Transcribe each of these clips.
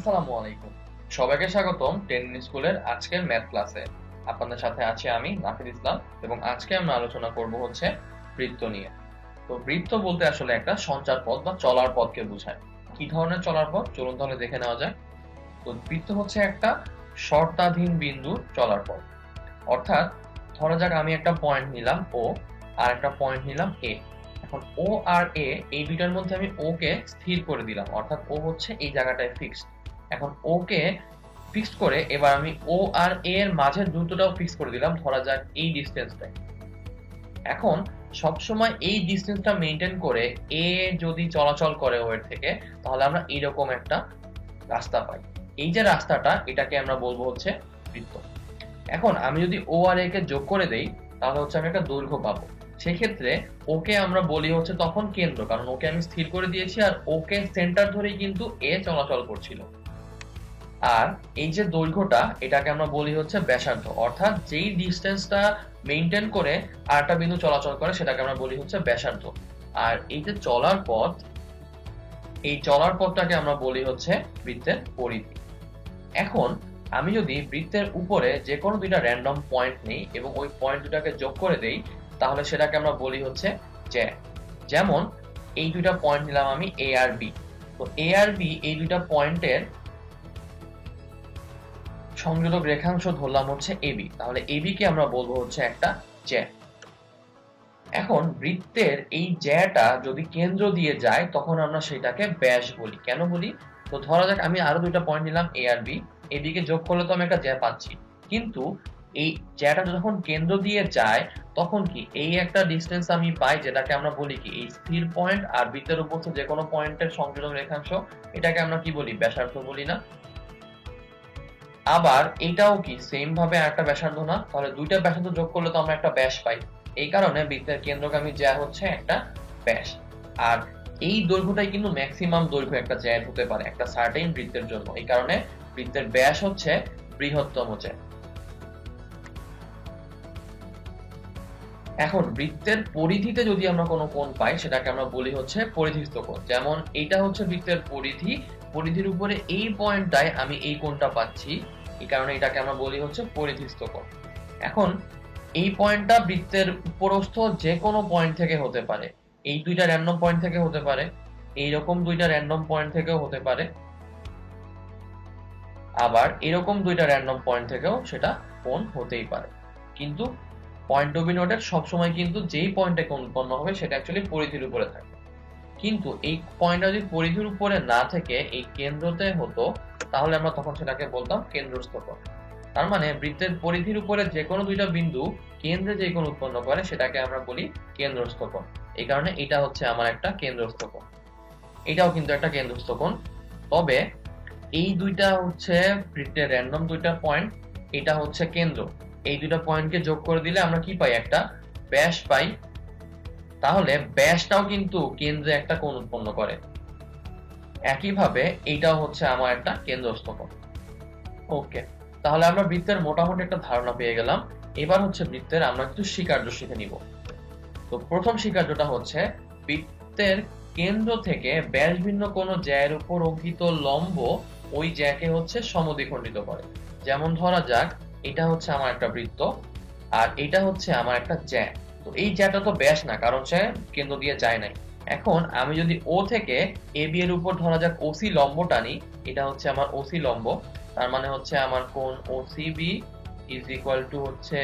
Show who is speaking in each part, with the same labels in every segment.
Speaker 1: আসসালামু আলাইকুম। সবাইকে স্বাগতম টেন স্কুলের আজকের ম্যাথ ক্লাসে আপনাদের সাথে আছি আমি নাফিদ ইসলাম এবং আজকে আমরা আলোচনা করব হচ্ছে বৃত্ত নিয়ে। তো বৃত্ত বলতে আসলে একটা সঞ্চার পথ বা চলার পথকে বোঝায়। কি ধরনের চলার পথ? চলুন তাহলে দেখে নেওয়া যায় তো বৃত্ত হচ্ছে একটা শর্তাধীন বিন্দু চলার পথ। অর্থাৎ ধরা যাক আমি একটা পয়েন্ট নিলাম ও আর একটা পয়েন্ট নিলাম এ এখন ও আর এ এই দুইটার মধ্যে আমি ও কে স্থির করে দিলাম। অর্থাৎ ও হচ্ছে এই জায়গাটায় ফিক্সড এখন ওকে ফিক্সড করে এবার আমি ও আর এ এর মাঝের দূরত্বটাও ফিক্স করে দিলাম, ধরা যাক এই ডিসটেন্সটাই এখন সবসময় এই ডিসটেন্সটা মেনটেন করে এ যদি চলাচল করে ও এর থেকে, তাহলে আমরা এইরকম একটা রাস্তা পাই। এই যে রাস্তাটা, এটাকে আমরা বলব হচ্ছে বৃত্ত। এখন আমি যদি ও আর এ কে যোগ করে দেই, তাহলে হচ্ছে আমি একটা দৈর্ঘ্য পাবো। সেক্ষেত্রে ওকে আমরা বলি হচ্ছে তখন কেন্দ্র, কারণ ওকে আমি স্থির করে দিয়েছি আর ওকে সেন্টার ধরেই কিন্তু এ চলাচল করছিল। আর এই যে দৈর্ঘ্যটা, এটাকে আমরা বলি হচ্ছে ব্যাসার্ধ। অর্থাৎ যেই ডিস্টেন্সটা মেনটেন করে আরেকটা বিন্দু চলাচল করে, সেটাকে আমরা বলি হচ্ছে ব্যাসার্ধ। আর এই যে চলার পথ, এই চলার পথটাকে আমরা বলি হচ্ছে বৃত্তের পরিধি। এখন আমি যদি বৃত্তের উপরে যে কোনো দুইটা র্যান্ডম পয়েন্ট নিই এবং ওই পয়েন্ট দুটাকে যোগ করে দেই, তাহলে সেটাকে আমরা বলি হচ্ছে জ্যা যেমন এই দুইটা পয়েন্ট নিলাম আমি এ আর বি তো এ আর বি এই দুইটা পয়েন্টের সংযোজক রেখাংশ ধরলাম হচ্ছে এবি তাহলে এবি কে আমরা বলব হচ্ছে একটা জ্যা। এখন বৃত্তের এই জ্যাটা যদি কেন্দ্র দিয়ে যায়, তখন আমরা সেটাকে ব্যাস বলি। কেন বলি? তো ধরা যাক, আমি আরও দুইটা পয়েন্ট নিলাম এ আর বি এদিকে যোগ করলে তো আমি একটা জ্যা পাচ্ছি। কিন্তু এই জ্যাটা যখন কেন্দ্র দিয়ে যায়, তখন কি এই একটা ডিস্টেন্স আমি পাই, যেটাকে আমরা বলি কি এই স্থির পয়েন্ট আর বৃত্তের উপর যে কোনো পয়েন্টের সংযোজন রেখাংশ, এটাকে আমরা কি বলি? ব্যাসার্ধ বলি না। আবার এটাও কি সেম ভাবে একটা ব্যাসার্ধ না? তাহলে দুইটা ব্যাসার্ধ যোগ করলে তো আমরা একটা ব্যাস পাই। এই কারণে বৃত্তের কেন্দ্রগামী জ্যা হচ্ছে একটা ব্যাস। আর এই দৈর্ঘ্যটাই কিন্তু ম্যাক্সিমাম দৈর্ঘ্য একটা জ্যা হতে পারে, একটা সার্টেন বৃত্তের জন্য। এই কারণে বৃত্তের ব্যাস হচ্ছে বৃহত্তম জ্যা। এখন বৃত্তের পরিধিতে যদি আমরা কোনো কোণ পাই, সেটাকে আমরা বলি হচ্ছে পরিধিস্থ কোণ। যেমন এটা হচ্ছে বৃত্তের পরিধি। পরিধির উপরে এই পয়েন্টটায় আমি এই কোণটা পাচ্ছি। এই কারণে এটাকে আমরা বলি হচ্ছে পরিধিস্থ কোণ এখন, এই পয়েন্টটা বৃত্তের উপরস্থ যে কোনো পয়েন্ট থেকে হতে পারে। এই দুইটা র্যান্ডম পয়েন্ট থেকে হতে পারে, এইরকম দুইটা র্যান্ডম পয়েন্ট থেকেও হতে পারে, আবার এরকম দুইটা র্যান্ডম পয়েন্ট থেকেও সেটা কোণ হতেই পারে। কিন্তু পয়েন্ট টু বি নোটের সবসময় কিন্তু যেই পয়েন্টে কোণ উৎপন্ন হবে সেটা অ্যাকচুয়ালি পরিধির উপরে থাকে কিন্তু এই পয়েন্টটা যদি পরিধির উপরে না থেকে এই কেন্দ্রতে হতো তাহলে আমরা তখন সেটাকে বলতাম কেন্দ্রস্থ কোণ। তার মানে বৃত্তের পরিধির উপরে যে কোনো দুইটা বিন্দু কেন্দ্রে যে কোণ উৎপন্ন করে সেটাকে আমরা বলি কেন্দ্রস্থ কোণ। এই কারণে এটা হচ্ছে আমার একটা কেন্দ্রস্থ কোণ। এটাও কিন্তু একটা কেন্দ্রস্থ কোণ। তবে এই দুইটা হচ্ছে বৃত্তের র্যান্ডম দুইটা পয়েন্ট এটা হচ্ছে কেন্দ্র। এই দুইটা পয়েন্টকে যোগ করে দিলে আমরা কি পাই? একটা ব্যাস পাই। তাহলে ব্যাসটাও কিন্তু কেন্দ্রে একটা কোণ উৎপন্ন করে। একইভাবে এইটাও হচ্ছে আমার একটা কেন্দ্রস্থ কোণ ওকে, তাহলে আমরা বৃত্তের মোটামুটি একটা ধারণা পেয়ে গেলাম। এবার হচ্ছে বৃত্তের আমরা কিছু স্বীকার্য শিখে নিব। তো প্রথম স্বীকার্যটা হচ্ছে বৃত্তের কেন্দ্র থেকে ব্যাস ভিন্ন কোনো জ্যায়ের উপর অঙ্কিত লম্ব ওই জ্যাকে হচ্ছে সমদ্বিখণ্ডিত করে। যেমন ধরা যাক, এটা হচ্ছে আমার একটা বৃত্ত আর এটা হচ্ছে আমার একটা জ্যা। তো এই জ্যাটা তো ব্যাস না, কারণ সে কেন্দ্র দিয়ে যায় নাই। এখন আমি যদি ও থেকে এ বি এর উপর ধরা যাক ওসি লম্ব টানি এটা হচ্ছে আমার ওসি লম্ব, তার মানে হচ্ছে আমার কোণ ওসিবি ইজ ইকুয়াল টু হচ্ছে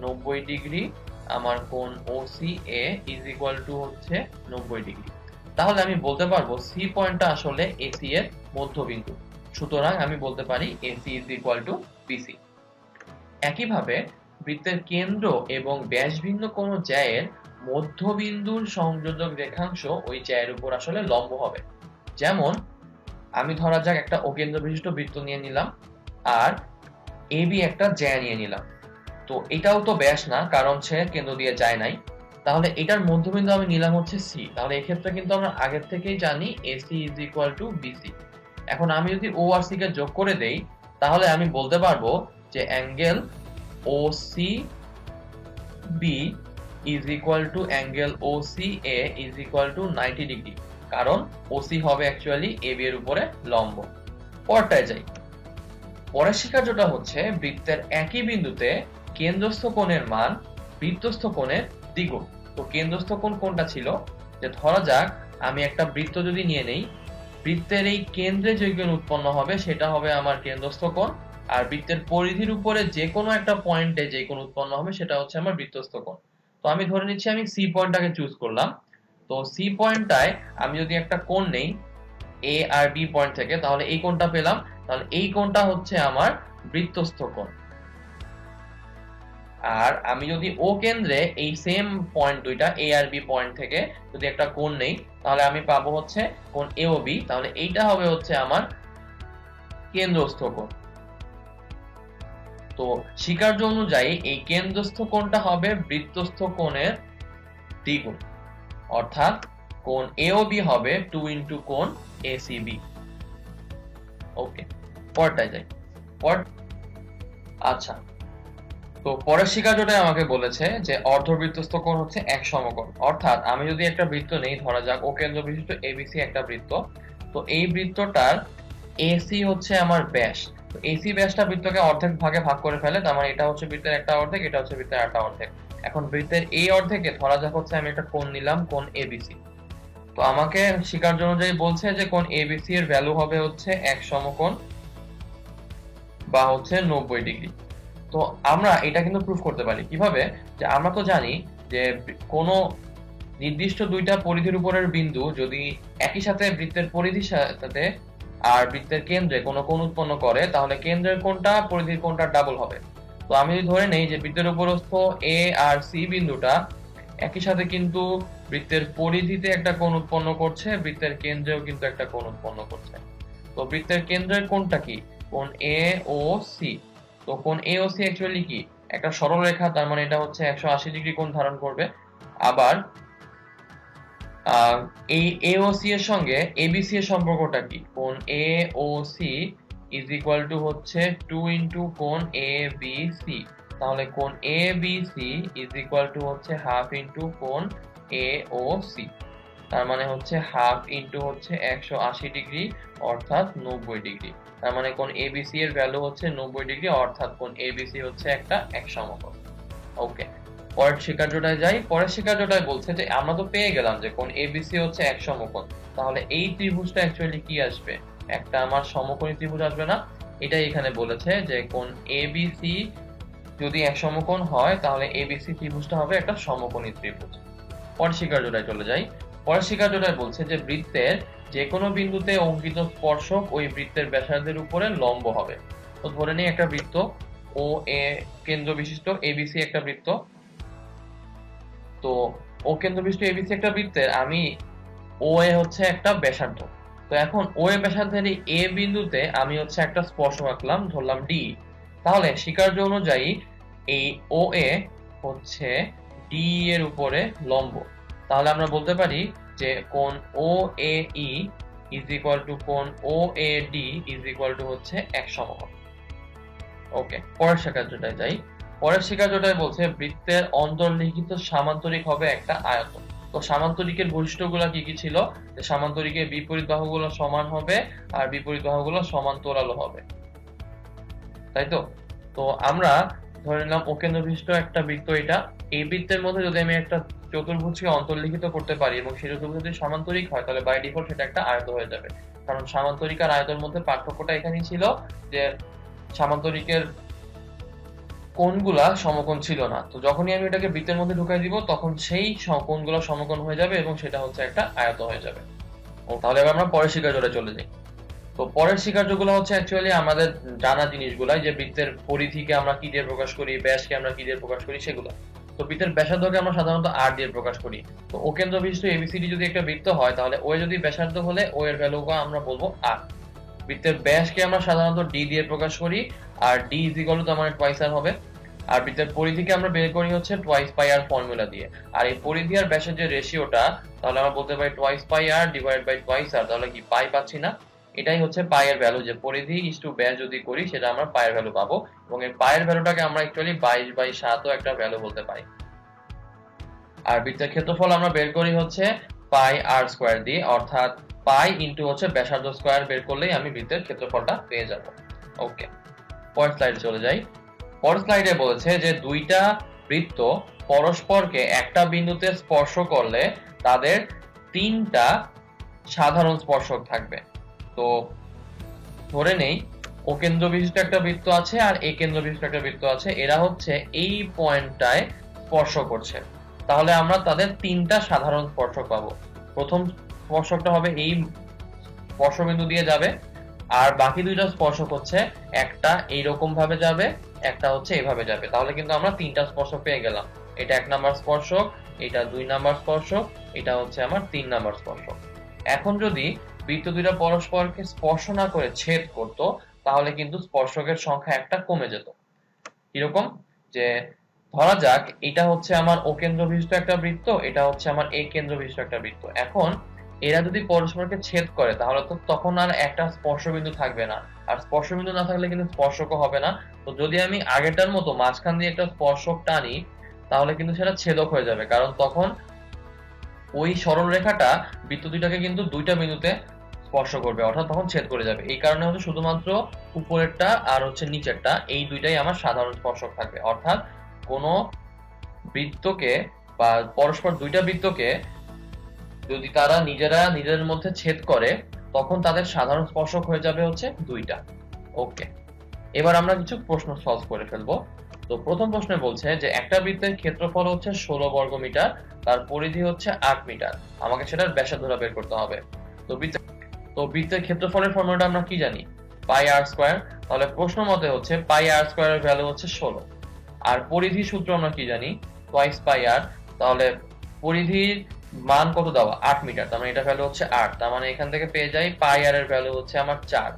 Speaker 1: নব্বই ডিগ্রি, আমার কোণ OC A is equal to হচ্ছে নব্বই ডিগ্রি। তাহলে আমি বলতে পারব সি পয়েন্টটা আসলে এসি এর মধ্যবিন্দু, সুতরাং আমি বলতে পারি AC is equal to BC একইভাবে বৃত্তের কেন্দ্র এবং ব্যাস ভিন্ন কোনো জ্যায়ের মধ্যবিন্দুর সংযোজক রেখাংশ ওই জ্যায়ের উপর আসলে লম্ব হবে। যেমন, আমি ধরা যাক একটা অকেন্দ্র বিশিষ্ট বৃত্ত নিয়ে নিলাম, আর এ বি একটা জ্যা নিয়ে নিলাম। তো এটাও তো ব্যাস না, কারণ সে কেন্দ্র দিয়ে যায় নাই। তাহলে এটার মধ্যবিন্দু আমি নিলাম হচ্ছে সি। তাহলে এক্ষেত্রে কিন্তু আমরা আগের থেকেই জানি AC is equal to BC এখন আমি যদি ও আর সি কে যোগ করে দেই, তাহলে আমি বলতে পারব যে angle O C B is equal to angle O C A is equal to ninety degree কারণ ওসি হবে অ্যাকচুয়ালি এ বি এর উপরে লম্ব। পরটায় যাই। পরের শিকার্যটা হচ্ছে বৃত্তের একই বিন্দুতে কেন্দ্রস্থ কোণের মান বৃত্তস্থ কোণের দ্বিগুণ। তো কেন্দ্রস্থ কোণ কোনটা ছিল? যে ধরা যাক, আমি একটা বৃত্ত যদি নিয়ে নেই, বৃত্তের এই কেন্দ্রে যে কোণ উৎপন্ন হবে, সেটা হবে আমার কেন্দ্রস্থ কোণ। আর বৃত্তের পরিধির উপরে যে কোনো একটা পয়েন্টে যে কোণ উৎপন্ন হবে, সেটা হচ্ছে আমার বৃত্তস্থ কোণ। তো আমি ধরে নিচ্ছি আমি সি পয়েন্টটাকে চুজ করলাম। তো সি পয়েন্টটায় আমি যদি একটা কোণ নেই এ আর বি পয়েন্ট থেকে, তাহলে এই কোণটা পেলাম। তাহলে এই কোণটা হচ্ছে আমার বৃত্তস্থ কোণ। আর আমি যদি ও কেন্দ্রে এই সেম পয়েন্ট দুইটা এ আর বি পয়েন্ট থেকে যদি একটা কোণ নেই, তাহলে আমি পাবো হচ্ছে কোণ এ ও বি তাহলে এইটা হবে হচ্ছে আমার কেন্দ্রস্থ কোণ। তো স্বীকার্য অনুযায়ী এই কেন্দ্রস্থ কোণটা হবে বৃত্তস্থ কোণের দ্বিগুণ। অর্থাৎ কোণ এ ও বি হবে টু ইন্টু কোণ এ সি বি ওকে পরটায় যাই। পর আচ্ছা তো পরের স্বীকার্যটাই আমাকে বলেছে যে অর্ধবৃত্তস্থ কোণ হচ্ছে এক সমকোণ। অর্থাৎ আমি যদি একটা বৃত্ত নেই, ধরা যাক, ও কেন্দ্র বিশিষ্ট এবিসি একটা বৃত্ত, তো এই বৃত্তটার এসি হচ্ছে আমার ব্যাস। তো এসি ব্যাসটা বৃত্তকে অর্ধেক ভাগে ভাগ করে ফেলে, তার মানে এটা হচ্ছে বৃত্তের একটা অর্ধেক, এটা হচ্ছে বৃত্তের একটা অর্ধেক। এখন বৃত্তের এই অর্ধেকে ধরা যাক হচ্ছে আমি একটা কোণ নিলাম, কোণ এবিসি তো আমাকে স্বীকার্য অনুযায়ী বলছে যে কোণ এবিসি এর ভ্যালু হবে হচ্ছে এক সমকোণ বা হচ্ছে নব্বই ডিগ্রি। তো আমরা এটা কিন্তু প্রুফ করতে পারি। কীভাবে? যে আমরা তো জানি যে কোনো নির্দিষ্ট দুইটা পরিধির উপরের বিন্দু যদি একই সাথে বৃত্তের পরিধির সাথে আর বৃত্তের কেন্দ্রে কোনো কোণ উৎপন্ন করে, তাহলে কেন্দ্রের কোণটা পরিধির কোণটা ডাবল হবে। তো আমি যদি ধরে নেই যে বৃত্তের উপরস্থ এ আর সি বিন্দুটা, একই সাথে কিন্তু বৃত্তের পরিধিতে একটা কোণ উৎপন্ন করছে, বৃত্তের কেন্দ্রেও কিন্তু একটা কোণ উৎপন্ন করছে। তো বৃত্তের কেন্দ্রের কোণটা কি? কোণ এ ও সি তো কোণ এ ও সি অ্যাকচুয়ালি কি? একটা সরল রেখা তার মানে এটা হচ্ছে একশো আশি ডিগ্রি কোণ ধারণ করবে। আবার এই এ ও সি এর সঙ্গে এবিসি এর সম্পর্কটা কি? কোণ A O C is equal to হচ্ছে টু ইন্টু কোণ এ বি সি তাহলে কোণ A B C is equal to হচ্ছে হাফ ইন্টু কোণ এ ও সি তার মানে হচ্ছে হাফ ইন্টু হচ্ছে একশো আশি ডিগ্রি, অর্থাৎ নব্বই ডিগ্রি। তার মানে কোণ এবিসি এর ভ্যালু হচ্ছে নব্বই ডিগ্রি, অর্থাৎ কোণ এবিসি হচ্ছে একটা এক সমকোণ ওকে পরের স্বীকার্যটায় যাই, পরের স্বীকার্যটায় বলছে যে, আমরা তো পেয়ে গেলাম যে কোণ এবিসি হচ্ছে এক সমকোণ। তাহলে এই ত্রিভুজটা অ্যাকচুয়ালি কি আসবে? একটা আমার সমকোণী ত্রিভুজ আসবে না। এটাই এখানে বলেছে যে কোণ এবিসি যদি এক সমকোণ হয়, তাহলে এবিসি ত্রিভুজটা হবে একটা সমকোণী ত্রিভুজ। পরের স্বীকার্যটায় চলে যাই। পরের স্বীকার্যটায় বলছে যে, বৃত্তের যে কোনো বিন্দুতে অঙ্কিত স্পর্শক ওই বৃত্তের ব্যাসার্ধের উপরে লম্ব হবে। তো ধরে নিই একটা বৃত্ত ও এ কেন্দ্র বিশিষ্ট এবিসি একটা বৃত্ত। তো ও কেন্দ্র বিশিষ্ট এবিসি একটা বৃত্তের, আমি ও এ হচ্ছে একটা ব্যাসার্ধ। তো এখন ও এ ব্যাসার্ধের এ বিন্দুতে আমি হচ্ছে একটা স্পর্শ আঁকলাম, ধরলাম ডি তাহলে স্বীকার্য অনুযায়ী এই ও এ হচ্ছে ডি এর উপরে লম্ব। তাহলে আমরা বলতে পারি যে কোণ O A E is equal to কোণ O A D is equal to হচ্ছে এক সমকোণ। ওকে পরের স্বীকার্যটায় যাই। পরের স্বীকার্যটায় বলছে, বৃত্তের অন্তর্লিখিত সামান্তরিক হবে একটা আয়তন। তো সামান্তরিকের বৈশিষ্ট্যগুলো কি কি ছিল? সামান্তরিকের বিপরীত বাহুগুলো সমান হবে আর বিপরীত বাহুগুলো সমান্তরালও হবে। তাই তো? তো আমরা ধরে নিলাম অকেন্দ্র বিশিষ্ট একটা বৃত্ত এটা। এই বৃত্তের মধ্যে যদি আমি একটা চতুর্ভুজকে অন্তর্লিখিত করতে পারি এবং সেই চতুর্ভুজ যদি সামান্তরিক হয়, তাহলে বাই ডিফল্ট সেটা একটা আয়ত হয়ে যাবে। কারণ সামান্তরিক আর আয়তের মধ্যে পার্থক্যটা এখানেই ছিল যে সামান্তরিকের কোণগুলা সমকোণ ছিল না। তো যখনই আমি এটাকে বৃত্তের মধ্যে ঢুকাই দিব, তখন সেই কোণগুলো সমকোণ হয়ে যাবে এবং সেটা হচ্ছে একটা আয়ত হয়ে যাবে। তাহলে এবার আমরা পরের স্বীকার্যটা চলে যাই। তো পরের স্বীকার্যগুলো হচ্ছে অ্যাকচুয়ালি আমাদের জানা জিনিসগুলাই, যে বৃত্তের পরিধিকে আমরা কি দিয়ে প্রকাশ করি, ব্যাসকে আমরা কি দিয়ে প্রকাশ করি, সেগুলো। তো বৃত্তের ব্যাসার্ধকে আমরা সাধারণত আর দিয়ে প্রকাশ করি। তো ও কেন্দ্র বিশিষ্ট এবিসিডি যদি একটা বৃত্ত হয়, তাহলে ও যদি ব্যাসার্ধ হলে ও এর ভ্যালু আমরা বলব আর বৃত্তের ব্যাসকে আমরা সাধারণত ডি দিয়ে প্রকাশ করি, আর ডি ইজ ইকুয়াল টু আমার টুয়াইস আর হবে। আর বৃত্তের পরিধিকে আমরা বের করি হচ্ছে টুয়াইস পাই আর ফর্মুলা দিয়ে। আর এই পরিধি আর ব্যাসের যে রেশিওটা তাহলে আমরা বলতে পারি twice pi R divide by twice R তাহলে কি পাই পাচ্ছি না? এটাই হচ্ছে পায়ের ভ্যালু যে পরিধি ইস টু ব্যাস যদি করি, সেটা আমরা পায়ের ভ্যালু পাবো। এবং এই পায়ের ভ্যালুটাকে আমরা অ্যাকচুয়ালি বাইশ বাই সাতও একটা ভ্যালু বলতে পারি। আর বৃত্তের ক্ষেত্রফল আমরা বের করি হচ্ছে পাই আর স্কোয়ার দিয়ে, অর্থাৎ পাই ইন্টু হচ্ছে ব্যাসার্ধ স্কোয়ার বের করলেই আমি বৃত্তের ক্ষেত্রফলটা পেয়ে যাব। ওকে পরের স্লাইডে চলে যাই। পরের স্লাইডে বলেছে যে দুইটা বৃত্ত পরস্পরকে একটা বিন্দুতে স্পর্শ করলে তাদের তিনটা সাধারণ স্পর্শক থাকবে। তো ধরে নেই, ও কেন্দ্র বিশিষ্ট একটা বৃত্ত আছে আর এ কেন্দ্র বিশিষ্ট একটা বৃত্ত আছে, এরা হচ্ছে এই পয়েন্টটায় স্পর্শ করছে। তাহলে আমরা তাদের তিনটা সাধারণ স্পর্শক পাবো। প্রথম স্পর্শকটা হবে এই স্পর্শবিন্দু দিয়ে যাবে। আর বাকি দুইটা স্পর্শক হচ্ছে একটা এইরকম ভাবে যাবে, একটা হচ্ছে এইভাবে যাবে। তাহলে কিন্তু আমরা তিনটা স্পর্শক পেয়ে গেলাম। এটা এক নাম্বার স্পর্শক, এটা দুই নাম্বার স্পর্শক, এটা হচ্ছে আমার তিন নাম্বার স্পর্শক। এখন যদি বৃত্ত দুইটা পরস্পরকে স্পর্শ না করে ছেদ করত, তাহলে কিন্তু স্পর্শকের সংখ্যা একটা কমে যেত। কীরকম? যে ধরা যাক, এটা হচ্ছে আমার ও কেন্দ্র বিশিষ্ট একটা বৃত্ত, এটা হচ্ছে আমার এ কেন্দ্র বিশিষ্ট একটা বৃত্ত। এখন এরা যদি পরস্পরকে ছেদ করে, তাহলে তো তখন আর একটা স্পর্শবিন্দু থাকবে না। আর স্পর্শবিন্দু না থাকলে কিন্তু স্পর্শকও হবে না। তো যদি আমি আগেরটার মতো মাঝখান দিয়ে একটা স্পর্শক টানি, তাহলে কিন্তু সেটা ছেদক হয়ে যাবে। কারণ তখন ওই সরল রেখাটা বৃত্ত দুইটাকে কিন্তু দুইটা বিন্দুতে স্পর্শ করবে, অর্থাৎ তখন ছেদ করে যাবে। এই কারণে হচ্ছে শুধুমাত্র উপরেরটা আর হচ্ছে নিচেরটা, এই দুইটাই আমার সাধারণ স্পর্শক থাকবে। অর্থাৎ কোনো বৃত্তকে বা পরস্পর দুইটা বৃত্তকে যদি তারা নিজেরা নিজেদের মধ্যে ছেদ করে, তখন তাদের সাধারণ স্পর্শক হয়ে যাবে হচ্ছে দুইটা। ওকে এবার আমরা কিছু প্রশ্ন সলভ করে ফেলব। তো প্রথম প্রশ্নে বলছে যে, একটা বৃত্তের ক্ষেত্রফল হচ্ছে ষোলো বর্গ মিটার, তার পরিধি হচ্ছে আট মিটার। আমাকে সেটার ব্যাসার্ধটা বের করতে হবে। তো বৃত্ত, তো বৃত্তের ক্ষেত্রফলের ফর্মুলাটা আমরা কি জানি? Pi R square. তাহলে প্রশ্ন মতে হচ্ছে পাই আর স্কোয়ারের ভ্যালু হচ্ছে ষোলো। আর পরিধি সূত্র আমরা কি জানি? Twice pi R. তাহলে পরিধির মান কত দেওয়া আট মিটার। তার মানে এটা ভ্যালু হচ্ছে আট। তার মানে এখান থেকে পেয়ে যাই পাই আর এর ভ্যালু হচ্ছে আমার চার।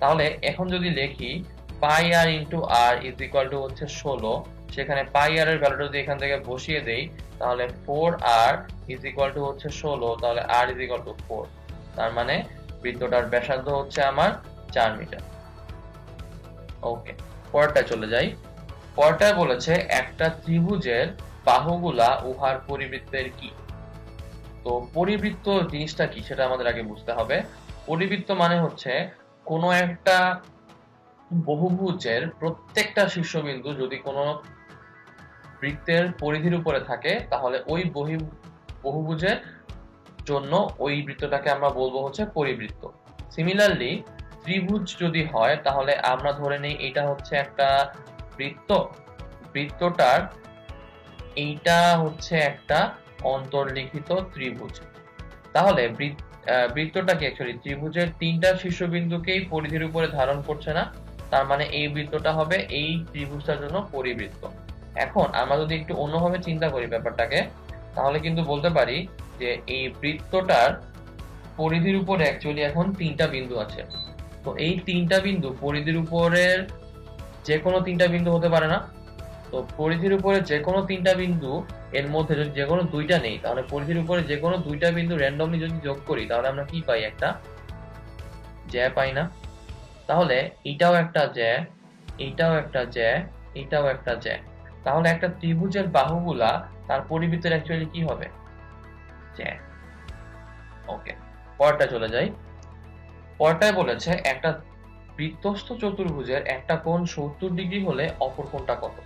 Speaker 1: তাহলে এখন যদি লিখি pi R into R is equal to হচ্ছে ষোলো। সেখানে পাই আর এর ভ্যালুটা যদি এখান থেকে বসিয়ে দেই, তাহলে four R is equal to হচ্ছে ষোলো। তাহলে R is equal to four তার মানে বৃত্তটার ব্যাসার্ধ হচ্ছে আমার চার মিটার। ওকে পরেরটা চলে যাই। পরেরটায় বলেছে একটা ত্রিভুজের বাহুগুলা উহার পরিবৃত্তের কি? তো পরিবৃত্ত জিনিসটা কি সেটা আমাদের আগে বুঝতে হবে। পরিবৃত্ত মানে হচ্ছে কোনো একটা বহুভুজের প্রত্যেকটা শীর্ষবিন্দু যদি কোনো বৃত্তের পরিধির উপরে থাকে, তাহলে ওই বহি, বহুভুজের জন্য ওই বৃত্তটাকে আমরা বলব হচ্ছে পরিবৃত্ত। সিমিলারলি ত্রিভুজ যদি হয়, তাহলে আমরা ধরে নেই এটা হচ্ছে একটা বৃত্ত। বৃত্তটার এইটা হচ্ছে একটা অন্তর্লিখিত ত্রিভুজ। তাহলে বৃত্ত- আহ, বৃত্তটা কি অ্যাকচুয়ালি ত্রিভুজের তিনটা শীর্ষবিন্দুকেই পরিধির উপরে ধারণ করছে না। তার মানে এই বৃত্তটা হবে এই ত্রিভুজটার জন্য পরিবৃত্ত। এখন আমরা যদি একটু অন্যভাবে চিন্তা করি ব্যাপারটাকে তাহলে কিন্তু বলতে পারি যে এই বৃত্তটার পরিধির উপরে অ্যাকচুয়ালি এখন তিনটা বিন্দু আছে। তো এই তিনটা বিন্দু পরিধির উপরের যে কোনো তিনটা বিন্দু হতে পারে না। তো পরিধির উপরে যে কোনো তিনটা বিন্দু এর মধ্যে যদি যে কোনো দুইটা নেই, তাহলে পরিধির উপরে যে কোনো দুইটা বিন্দু র্যান্ডমলি যদি যোগ করি, তাহলে আমরা কি পাই একটা? জ্যা পাই না। তাহলে এটাও একটা জ্যা এইটাও একটা জ্যা এইটাও একটা জ্যা। তাহলে একটা ত্রিভুজের বাহুগুলা তার পরিবৃত্তের অ্যাকচুয়ালি কি হবে? জ্যা। ওকে পরটা চলে যাই। পরটায় বলেছে, একটা বৃত্তস্থ চতুর্ভুজের একটা কোণ সত্তর ডিগ্রি হলে অপর কোণটা কত?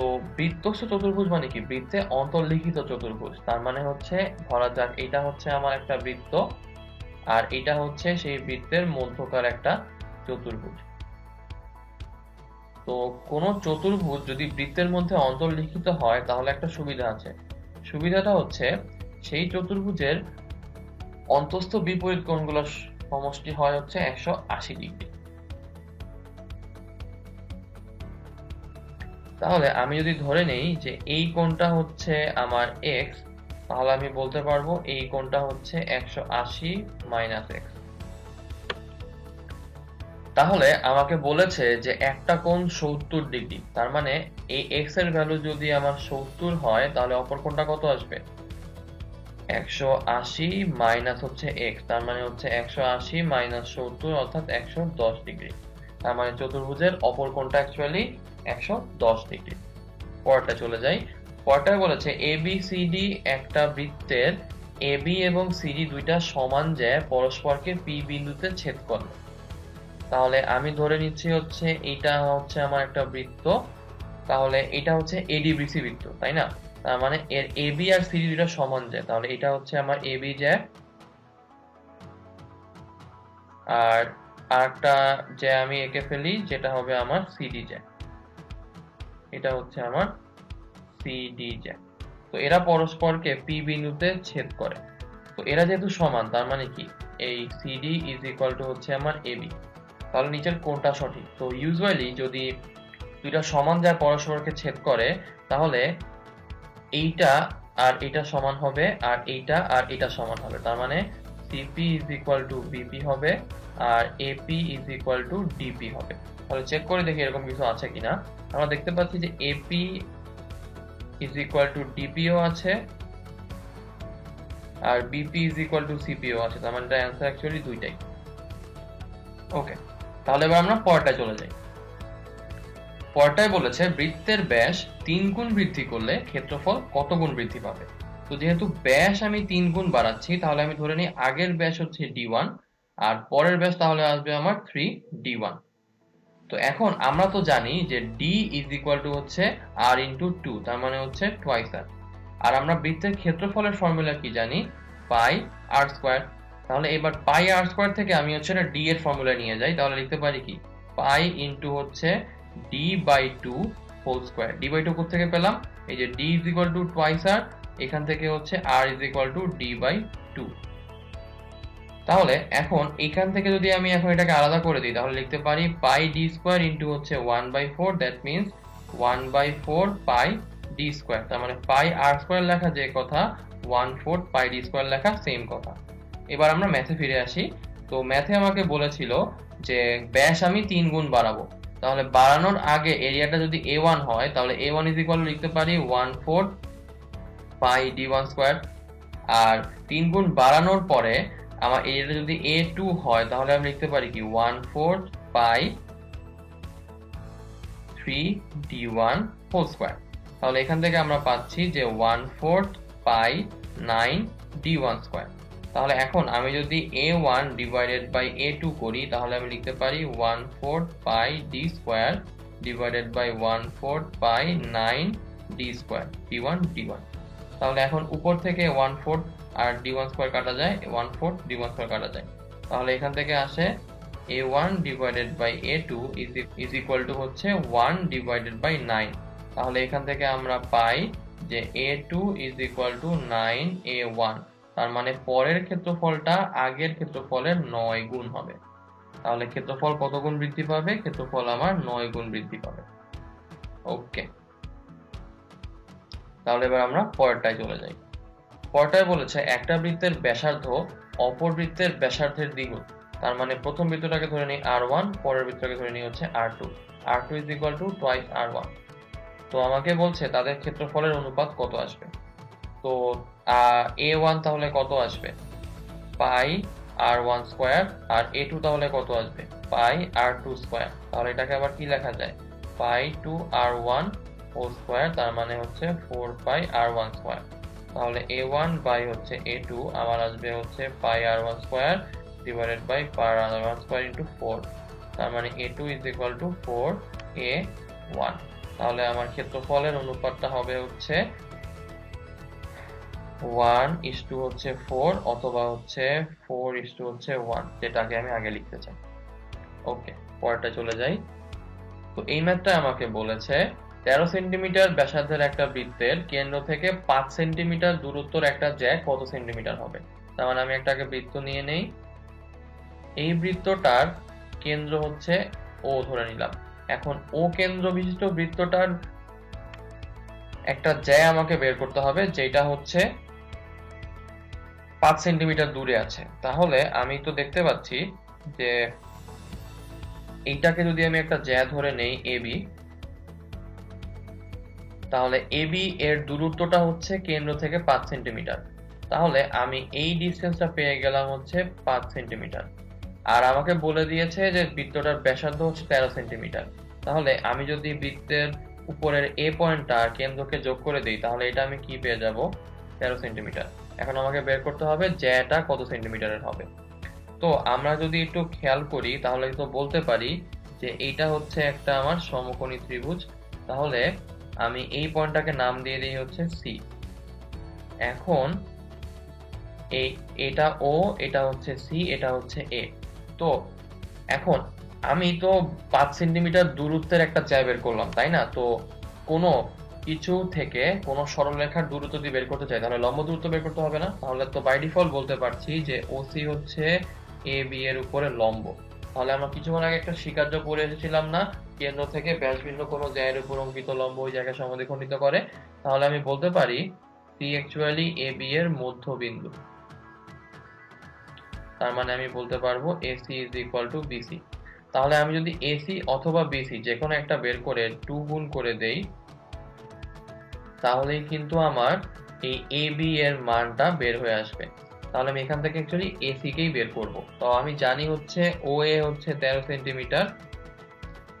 Speaker 1: তো বৃত্তস্থ চতুর্ভুজ মানে কি? বৃত্তে অন্তর্লিখিত চতুর্ভুজ। তার মানে হচ্ছে, ধরা যাক, এটা হচ্ছে আমার একটা বৃত্ত, আর এটা হচ্ছে সেই বৃত্তের মধ্যকার একটা চতুর্ভুজ। তো কোন চতুর্ভুজ যদি বৃত্তের মধ্যে অন্তর্লিখিত হয়, তাহলে একটা সুবিধা আছে। সুবিধাটা হচ্ছে, সেই চতুর্ভুজের অন্তস্থ বিপরীত কোণগুলোর সমষ্টি হয় হচ্ছে একশো আশি ডিগ্রি। তাহলে আমি যদি ধরে নেই যে এই কোণটা হচ্ছে আমার এক্স তাহলে আমি বলতে পারব এই কোণটা হচ্ছে একশো আশি মাইনাস এক্স তাহলে আমাকে বলেছে যে একটা কোণ সত্তর ডিগ্রি, তার মানে এই এক্সের ভ্যালু যদি আমার সত্তর হয়, তাহলে অপর কোণটা কত আসবে? একশো আশি মাইনাস হচ্ছে এক্স তার মানে হচ্ছে একশো আশি মাইনাস সত্তর অর্থাৎ একশো দশ ডিগ্রি। তার মানে চতুর্ভুজের অপর কোণটা অ্যাকচুয়ালি একশো দশ ডিগ্রি। পরটা চলে যাই। পরটায় বলেছে এ বি সি ডি একটা বৃত্তের এবি এবং সিডি দুইটা সমান যে পরস্পরকে পি বিন্দুতে ছেদ করবে তাহলে আমি ধরে নিচ্ছি হচ্ছে এইটা হচ্ছে আমার একটা বৃত্ত। তাহলে এটা হচ্ছে এডিবিসি বৃত্ত, তাই না? তার মানে এর এবি আর সিডি দুটো সমান যায়। তাহলে এটা হচ্ছে আমার এবি জ্যা আর আরেকটা জ্যা আমি এঁকে ফেলি, যেটা হবে আমার সিডি জ্যা এটা হচ্ছে আমার সিডি জ্যা তো এরা পরস্পরকে পি বিন্দুতে ছেদ করে। তো এরা যেহেতু সমান, তার মানে কি? এই সিডি ইজ ইকুয়াল টু হচ্ছে আমার এবি তাহলে নিচের কোনটা সঠিক। তো ইউজুয়ালি যদি দুইটা সমান যা পরস্পরকে ছেদ করে, তাহলে এইটা আর এটা সমান হবে, আর এইটা আর এটা সমান হবে। তার মানে CP is equal to BP হবে আর AP is equal to DP হবে। তাহলে চেক করে দেখি এরকম কিছু আছে কিনা। আমরা দেখতে পাচ্ছি যে AP is equal to DPO আছে, আর BP is equal to CPO আছে। তার মানে এটা অ্যান্সার অ্যাকচুয়ালি দুইটাই। ওকে তাহলে এবার আমরা পরটায় চলে যাই। পরটায় বলেছে, বৃত্তের ব্যাস তিন গুণ বৃদ্ধি করলে ক্ষেত্রফল কত গুণ বৃদ্ধি পাবে? তো যেহেতু ব্যাস আমি তিন গুণ বাড়াচ্ছি, তাহলে আমি ধরে নিই আগের ব্যাস হচ্ছে ডি ওয়ান আর পরের ব্যাস তাহলে আসবে আমার থ্রি ডি ওয়ান তো এখন আমরা তো জানি যে ডি ইজ ইকুয়াল টু হচ্ছে আর ইন্টু টু তার মানে হচ্ছে টোয়াইস আর আর আমরা বৃত্তের ক্ষেত্রফলের ফর্মুলা কি জানি? পাই আর স্কোয়ার তাহলে এবার পাই আর স্কোয়ার থেকে আমি হচ্ছে না ডি এর ফর্মুলা নিয়ে যাই, তাহলে লিখতে পারি কি? পাই ইন্টু হচ্ছে D by two whole square D by two থেকে পেলাম? এই যে D is equal to twice R এখান থেকে হচ্ছে R is equal to D by two তাহলে এখন এখান থেকে যদি আমি এখন এটাকে আলাদা করে দিই, তাহলে লিখতে পারি পাই ডি স্কোয়ার ইন্টু হচ্ছে one by four that means one by four pi D square তার মানে পাই আর স্কোয়ার লেখা যে কথা one four pi D square লেখা সেম কথা। এবার আমরা ম্যাথে ফিরে আসি। তো ম্যাথে আমাকে বলেছিল যে ব্যাস আমি তিন গুণ বাড়াবো। তাহলে বাড়ানোর আগে এরিয়াটা যদি এ ওয়ান হয়, তাহলে এ ওয়ান ইজ ইকুয়াল লিখতে পারি one four pi D one square আর তিন গুণ বাড়ানোর পরে আমার এরিয়াটা যদি এ টু হয়, তাহলে আমি লিখতে পারি কি? One four pi three D one whole square তাহলে এখান থেকে আমরা পাচ্ছি যে one fourth pi nine D one square তাহলে এখন আমি যদি A one divided by A two করি, তাহলে আমি লিখতে পারি one fourth pi D square divided by one fourth pi nine D square D one D one তাহলে এখন উপর থেকে ওয়ান ফোর্থ আর ডি ওয়ান স্কোয়ার কাটা যায় one four D one square কাটা যায়। তাহলে এখান থেকে আসে A one divided by A two is equal to হচ্ছে ওয়ান ডিভাইডেড বাই নাইন তাহলে এখান থেকে আমরা পাই যে A two is equal to nine A one তার মানে পরের ক্ষেত্রফলটা আগের ক্ষেত্রফলের নয় গুণ হবে। তাহলে ক্ষেত্রফল কত গুণ বৃদ্ধি পাবে? ক্ষেত্রফল আমার নয় গুণ বৃদ্ধি পাবে। ওকে। তাহলে এবার আমরা পরেরটায় চলে যাই। পরেরটায় বলেছে, একটা বৃত্তের ব্যাসার্ধ অপর বৃত্তের ব্যাসার্ধের দ্বিগুণ। তার মানে প্রথম বৃত্তটাকে ধরে নিই আর ওয়ান পরের বৃত্তটাকে ধরে নিই হচ্ছে R two R two is equal to twice R one তো আমাকে বলছে, তাদের ক্ষেত্রফলের অনুপাত কত আসবে? তো এ ওয়ান তাহলে কত আসবে? পাই আর ওয়ান স্কোয়ার আর এ টু তাহলে কত আসবে? পাই আর টু স্কোয়ার তাহলে এটাকে আবার কি লেখা যায়? পাই টু আর ওয়ান ও স্কোয়ার তার মানে হচ্ছে four pi R one square তাহলে এ ওয়ান বাই হচ্ছে এ টু আমার আসবে হচ্ছে pi R one square divided by pi R one square into four তার মানে A two is equal to four A one তাহলে আমার ক্ষেত্রফলের অনুপাতটা হবে হচ্ছে ওয়ান ইস টু হচ্ছে ফোর অথবা হচ্ছে ফোর ইস টু হচ্ছে ওয়ান যেটাকে আমি আগে লিখতে চাই। ওকে পরেরটা চলে যাই। তো এই ম্যাথটা আমাকে বলেছে তেরো সেন্টিমিটার ব্যাসার্ধের একটা বৃত্তের কেন্দ্র থেকে পাঁচ সেন্টিমিটার দূরত্বর একটা জ্যাক কত সেন্টিমিটার হবে? তার মানে আমি একটাকে বৃত্ত নিয়ে নেই। এই বৃত্তটার কেন্দ্র হচ্ছে ও ধরে নিলাম। এখন ও কেন্দ্র বিশিষ্ট বৃত্তটার একটা জ্যা আমাকে বের করতে হবে, যেটা হচ্ছে পাঁচ সেন্টিমিটার দূরে আছে। তাহলে আমি তো দেখতে পাচ্ছি যে এইটাকে যদি আমি একটা জ্যা ধরে নেই এবি তাহলে এবি এর দূরত্বটা হচ্ছে কেন্দ্র থেকে পাঁচ সেন্টিমিটার। তাহলে আমি এই ডিস্টেন্সটা পেয়ে গেলাম হচ্ছে পাঁচ সেন্টিমিটার। আর আমাকে বলে দিয়েছে যে বৃত্তটার ব্যাসার্ধ হচ্ছে তেরো সেন্টিমিটার। তাহলে আমি যদি বৃত্তের উপরের এ পয়েন্টটা কেন্দ্রকে যোগ করে দিই, তাহলে এটা আমি কি পেয়ে যাব? তেরো সেন্টিমিটার। এখন আমাকে বের করতে হবে জ্যাটা কত সেন্টিমিটারের হবে। তো আমরা যদি একটু খেয়াল করি, তাহলে তো বলতে পারি যে এইটা হচ্ছে একটা আমার সমকোণী ত্রিভুজ। তাহলে আমি এই পয়েন্টটাকে নাম দিয়ে দিই হচ্ছে সি এখন এই এটা ও এটা হচ্ছে সি এটা হচ্ছে এ তো এখন আমি তো পাঁচ সেন্টিমিটার দূরত্বের একটা জ্যা বের করলাম, তাই না? তো কোনো কিছু থেকে কোনো সরলরেখার দূরত্ব যদি বের করতে চাই, তাহলে লম্ব দূরত্ব বের করতে হবে না? তাহলে তো বাই ডিফল্ট বলতে পারছি যে ওসি হচ্ছে এ বি এর উপরে লম্ব। তাহলে আমরা কিছুক্ষণ আগে একটা স্বীকার্য করে এসেছিলাম না কেন্দ্র থেকে ব্যাসভিন্ন কোনো জ্যায়ের উপর অঙ্কিত লম্ব ওই জায়গা জায়গায় সমদ্বিখণ্ডিত করে, তাহলে আমি বলতে পারি সি অ্যাকচুয়ালি এ বি এর মধ্যবিন্দু। তার মানে আমি বলতে পারব AC is equal to BC তাহলে আমি যদি এসি অথবা বিসি যে কোনো একটা বের করে টু গুণ করে দেই, তাহলেই কিন্তু আমার এই এ বি এর মানটা বের হয়ে আসবে। তাহলে আমি এখান থেকে অ্যাকচুয়ালি এসি কেই বের করব। তো আমি জানি হচ্ছে ও এ হচ্ছে তেরো সেন্টিমিটার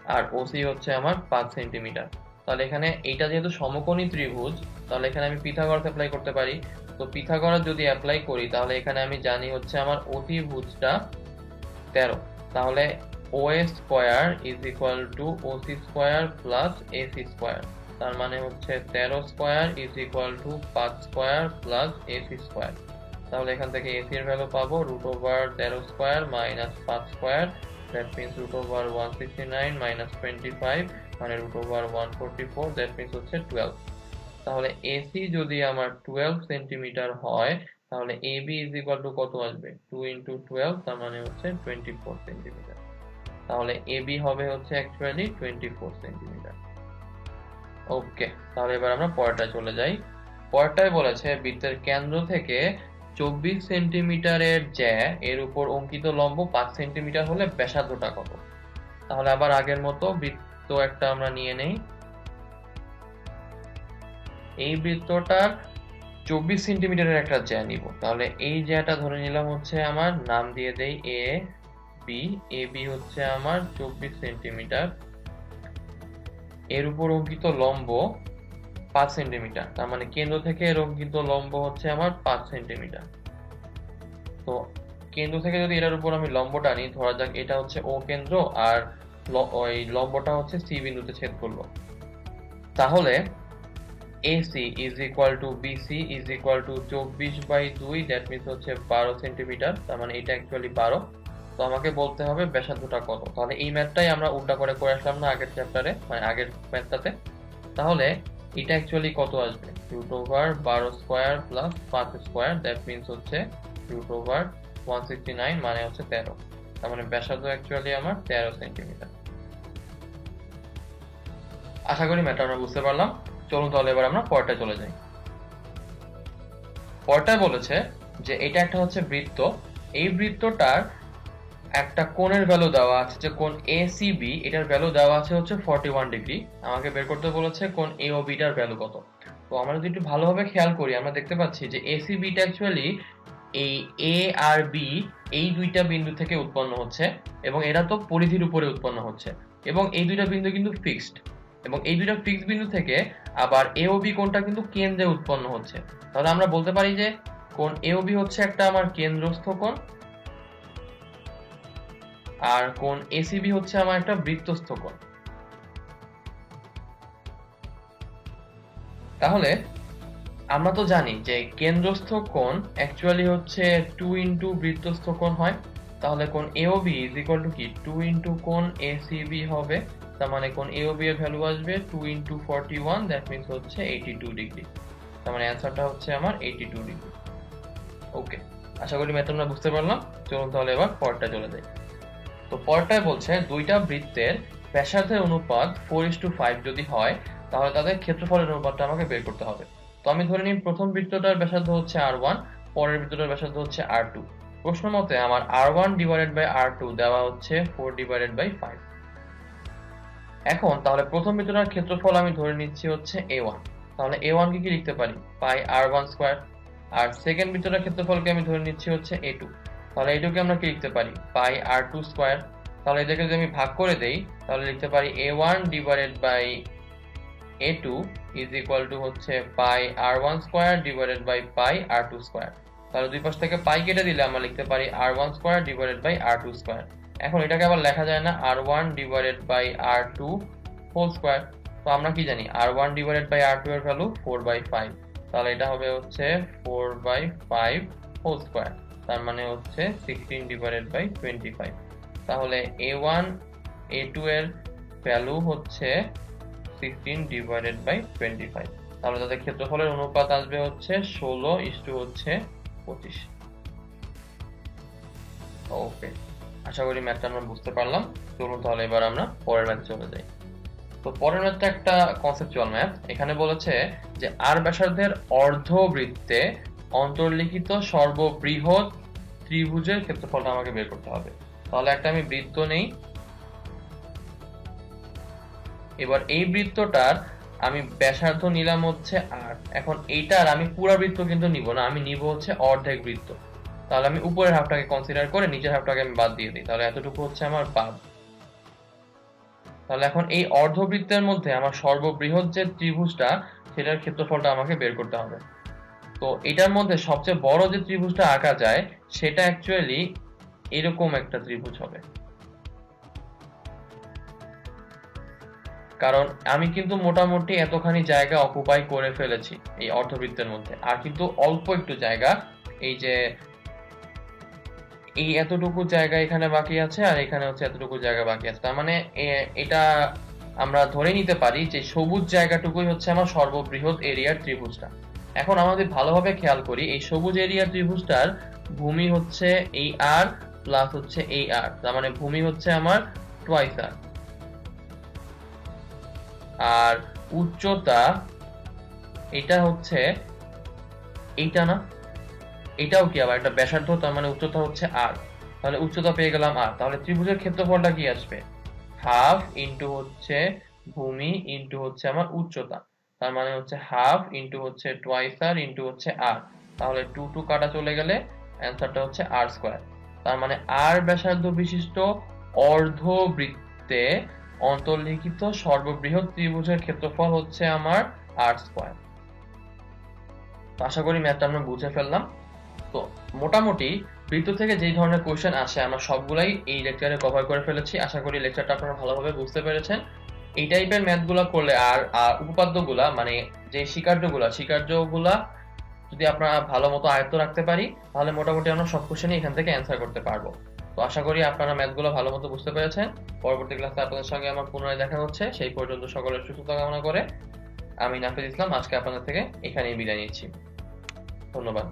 Speaker 1: আর ওসি হচ্ছে আমার পাঁচ সেন্টিমিটার। তাহলে এখানে এইটা যেহেতু সমকোণী ত্রিভুজ, তাহলে এখানে আমি পিথাগরাস অ্যাপ্লাই করতে পারি। তো পিথাগরাস যদি অ্যাপ্লাই করি, তাহলে এখানে আমি জানি হচ্ছে আমার অতিভুজটা তেরো। তাহলে O A square is equal to OC square plus AC square তার মানে হচ্ছে তেরো স্কোয়ার ইজ ইকুয়াল টু পাঁচ স্কোয়ার প্লাস এসি স্কোয়ার তাহলে এখান থেকে এসি এর ভ্যালু পাবো রুট ওভার তেরো স্কোয়ার মাইনাস পাঁচ square over one sixty nine minus twenty five মানে root over one forty four that means হচ্ছে টুয়েলভ তাহলে এসি যদি আমার টুয়েলভ সেন্টিমিটার হয়, তাহলে বি ইজ ইকুয়াল টু কত আসবে? টু ইন্টু টুয়েলভ তার মানে হচ্ছে টোয়েন্টি ফোর সেন্টিমিটার তাহলে বি হবে হচ্ছে actually twenty four centimetre okay তাহলে এবার আমরা পরেরটায় চলে যাই। পরেরটায় বলেছে বৃত্তের কেন্দ্র থেকে চব্বিশ সেন্টিমিটারের জ্যা, এর উপর অঙ্কিত লম্ব পাঁচ সেন্টিমিটার হলে ব্যাসার্ধটা কত? তাহলে আবার আগের মতো বৃত্ত একটা আমরা নিয়ে নেই। এই বৃত্তটার চব্বিশ সেন্টিমিটারের একটা জ্যা নিব। তাহলে এই জ্যাটা ধরে নিলাম হচ্ছে আমার, নাম দিয়ে দেই এ বি এ বি হচ্ছে আমার চব্বিশ সেন্টিমিটার। এর উপর অঙ্কিত লম্ব পাঁচ সেন্টিমিটার। তার মানে কেন্দ্র থেকে এর অঙ্কিত লম্ব হচ্ছে আমার পাঁচ সেন্টিমিটার। তো কেন্দ্র থেকে যদি এটার উপর আমি লম্ব টানি, ধরা যাক এটা হচ্ছে ও কেন্দ্র আর ওই লম্বটা হচ্ছে সি বিন্দুতে ছেদ করল। তাহলে AC is equal to BC is equal to চব্বিশ বাই দুই, দ্যাট মিনস হচ্ছে বারো সেন্টিমিটার, তার মানে এটা অ্যাকচুয়ালি বারো। তো আমাকে বলতে হবে ব্যাসার্ধটা কত। তাহলে এই ম্যাথটাই আমরা উল্টা করে করে আসলাম না আগের চ্যাপ্টারে মানে আগের ম্যাথটাতে তাহলে এটা অ্যাকচুয়ালি কত আসবে? রুট ওভার বারো স্কোয়ার প্লাস পাঁচ স্কোয়ার দ্যাট মিনস হচ্ছে root over one sixty nine মানে হচ্ছে তেরো। তার মানে ব্যাসার্ধ অ্যাকচুয়ালি আমার তেরো সেন্টিমিটার আশা করি ম্যাথটা আমরা বুঝতে পারলাম। চলুন তাহলে এবার আমরা পরটায় চলে যাই। পরটায় বলেছে যে এটা একটা হচ্ছে বৃত্ত। এই বৃত্তটার একটা কোণের ভ্যালু দেওয়া আছে যে কোণ এসিবি এটার ভ্যালু দেওয়া আছে হচ্ছে ফর্টি ওয়ান ডিগ্রি আমাকে বের করতে বলেছে কোণ এ ও বিটার ভ্যালু কত। তো আমরা যদি একটু ভালোভাবে খেয়াল করি, আমরা দেখতে পাচ্ছি যে এসিবিটা অ্যাকচুয়ালি এই এ আর বি এই দুইটা বিন্দু থেকে উৎপন্ন হচ্ছে এবং এরা তো পরিধির উপরে উৎপন্ন হচ্ছে। এবং এই দুইটা বিন্দু কিন্তু ফিক্সড এবং এই দুইটা ফিক্সড বিন্দু থেকে আবার এ ও বি কোণটা কিন্তু কেন্দ্রে উৎপন্ন হচ্ছে। তাহলে আমরা বলতে পারি যে কোন এ ও বি হচ্ছে একটা আমার কেন্দ্রস্থ কোণ আর কোণ এসিবি হচ্ছে আমার একটা বৃত্তস্থ কোণ। তাহলে আমরা তো জানি যে কেন্দ্রস্থ কোণ অ্যাকচুয়ালি হচ্ছে টু ইন্টু বৃত্তস্থ কোণ হয়। তাহলে কোণ এওবি ইজ ইকুয়াল টু কি? টু ইন্টু কোণ এসিবি হবে। তার মানে কোণ এওবি এর ভ্যালু আসবে two into forty one that means হচ্ছে এইটি টু ডিগ্রি তার মানে অ্যান্সারটা হচ্ছে আমার এইটি টু ডিগ্রি ওকে আশা করি ম্যাথ আমরা বুঝতে পারলাম। চলুন তাহলে এবার পরটা চলে যাই। তো পরটায় বলছে দুইটা বৃত্তের ব্যাসার্ধের অনুপাত ফোর ইস টু ফাইভ যদি হয়, তাহলে তাদের ক্ষেত্রফলের অনুপাতটা আমাকে বের করতে হবে। তো আমি ধরে নিই প্রথম বৃত্তটার ব্যাসার্ধ হচ্ছে আর ওয়ান পরের বৃত্তটার ব্যাসার্ধ হচ্ছে আর টু প্রশ্ন মতে আমার R one divided by R two দেওয়া হচ্ছে ফোর ডিভাইডেড বাই ফাইভ এখন তাহলে প্রথম বৃত্তটার ক্ষেত্রফল আমি ধরে নিচ্ছি হচ্ছে এ ওয়ান তাহলে এ ওয়ান কি কি লিখতে পারি? পাই আর ওয়ান স্কোয়ার আর সেকেন্ড বৃত্তটার ক্ষেত্রফলকে আমি ধরে নিচ্ছি হচ্ছে এ টু তাহলে এটুকে আমরা কি লিখতে পারি? Pi R two square. তাহলে এদেরকে যদি আমি ভাগ করে দেই, তাহলে লিখতে পারি A one divided by A two is equal to হচ্ছে pi R one square divided by pi R two square. তাহলে দুই পাশ থেকে পাই কেটে দিলে আমরা লিখতে পারি R one square divided by R two square. এখন এটাকে আবার লেখা যায় না, R one divided by R two whole square. তো আমরা কি জানি? R one divided by R two এর ভ্যালু ফোর বাই ফাইভ। তাহলে এটা হবে হচ্ছে four by five whole square. তার মানে হচ্ছে sixteen divided by twenty five তাহলে এ ওয়ান এ টু এর ভ্যালু হচ্ছে sixteen divided by twenty five তাহলে তাদের ক্ষেত্রফলের অনুপাত আসবে হচ্ছে ষোলো ইস্টু হচ্ছে পঁচিশ। ওকে আশা করি ম্যাথটা আমরা বুঝতে পারলাম। চলুন তাহলে এবার আমরা পরের ম্যাথে চলে যাই। তো পরের ম্যাথটা একটা কনসেপচুয়াল ম্যাথ এখানে বলেছে যে আর ব্যাসার্ধের অর্ধবৃত্তে অন্তর্লিখিত সর্ববৃহৎ ত্রিভুজের ক্ষেত্রফলটা আমাকে বের করতে হবে। তাহলে একটা আমি বৃত্ত নেই। এবার এই বৃত্তটার আমি ব্যাসার্ধ নিলাম হচ্ছে আর এখন এইটার আমি পুরা বৃত্ত কিন্তু নিব না, আমি নিব হচ্ছে অর্ধেক বৃত্ত। তাহলে আমি উপরের হাফটাকে কনসিডার করে নিচের হাফটাকে আমি বাদ দিয়ে দিই। তাহলে এতটুকু হচ্ছে আমার বাদ। তাহলে এখন এই অর্ধবৃত্তের মধ্যে আমার সর্ববৃহৎ যে ত্রিভুজটা, সেটার ক্ষেত্রফলটা আমাকে বের করতে হবে। তো এটার মধ্যে সবচেয়ে বড় যে ত্রিভুজটা আঁকা যায়, সেটা অ্যাকচুয়ালি এরকম একটা ত্রিভুজ হবে। কারণ আমি কিন্তু মোটামুটি এতখানি জায়গা অকুপাই করে ফেলেছি এই অর্ধবৃত্তের মধ্যে। আর কিন্তু অল্প একটু জায়গা, এই যে এই এতটুকু জায়গা এখানে বাকি আছে আর এখানে হচ্ছে এতটুকু জায়গা বাকি আছে। তার মানে এটা আমরা ধরে নিতে পারি যে সবুজ জায়গাটুকুই হচ্ছে আমার সর্ববৃহৎ এরিয়ার ত্রিভুজটা। এখন আমাদের ভালোভাবে খেয়াল করি, এই সবুজ এরিয়ার ত্রিভুজটার ভূমি হচ্ছে এই আর প্লাস হচ্ছে এই আর তার মানে ভূমি হচ্ছে আমার টুয়াইস আর আর উচ্চতা এটা হচ্ছে এইটা না? এটাও কি আবার একটা ব্যাসার্ধ, তার মানে উচ্চতা হচ্ছে আর তাহলে উচ্চতা পেয়ে গেলাম আর তাহলে ত্রিভুজের ক্ষেত্রফলটা কি আসবে? হাফ ইন্টু হচ্ছে ভূমি ইন্টু হচ্ছে আমার উচ্চতা। তার মানে হচ্ছে হাফ ইন্টু হচ্ছে টোয়াইস আর ইন্টু হচ্ছে আর তাহলে টু টু কাটা চলে গেলে অ্যান্সারটা হচ্ছে আর স্কোয়ার তার মানে আর ব্যাসার্ধ বিশিষ্ট অর্ধবৃত্তে অন্তর্লিখিত সর্ববৃহৎ ত্রিভুজের ক্ষেত্রফল হচ্ছে আমার আর স্কোয়ার আশা করি ম্যাথটা আমরা বুঝে ফেললাম। তো মোটামুটি বৃত্ত থেকে যেই ধরনের কোশ্চেন আসে, আমরা সবগুলাই এই লেকচারে কভার করে ফেলেছি। আশা করি লেকচারটা আপনারা ভালোভাবে বুঝতে পেরেছেন। এই টাইপের ম্যাথগুলো করলে আর আর উপপাদ্যগুলা মানে যে স্বীকার্যগুলা স্বীকার্যগুলা যদি আমরা ভালো মতো আয়ত্ত রাখতে পারি, তাহলে মোটামুটি আমরা সব কোশ্চেনই এখান থেকে অ্যান্সার করতে পারব। তো আশা করি আপনারা ম্যাথগুলো ভালো মতো বুঝতে পেরেছেন। পরবর্তী ক্লাসে আপনাদের সঙ্গে আমার পুনরায় দেখা হচ্ছে। সেই পর্যন্ত সকলের সুস্থতা কামনা করে আমি নাফিজ ইসলাম, আজকে আপনাদের থেকে এখানেই বিদায় নিচ্ছি। ধন্যবাদ।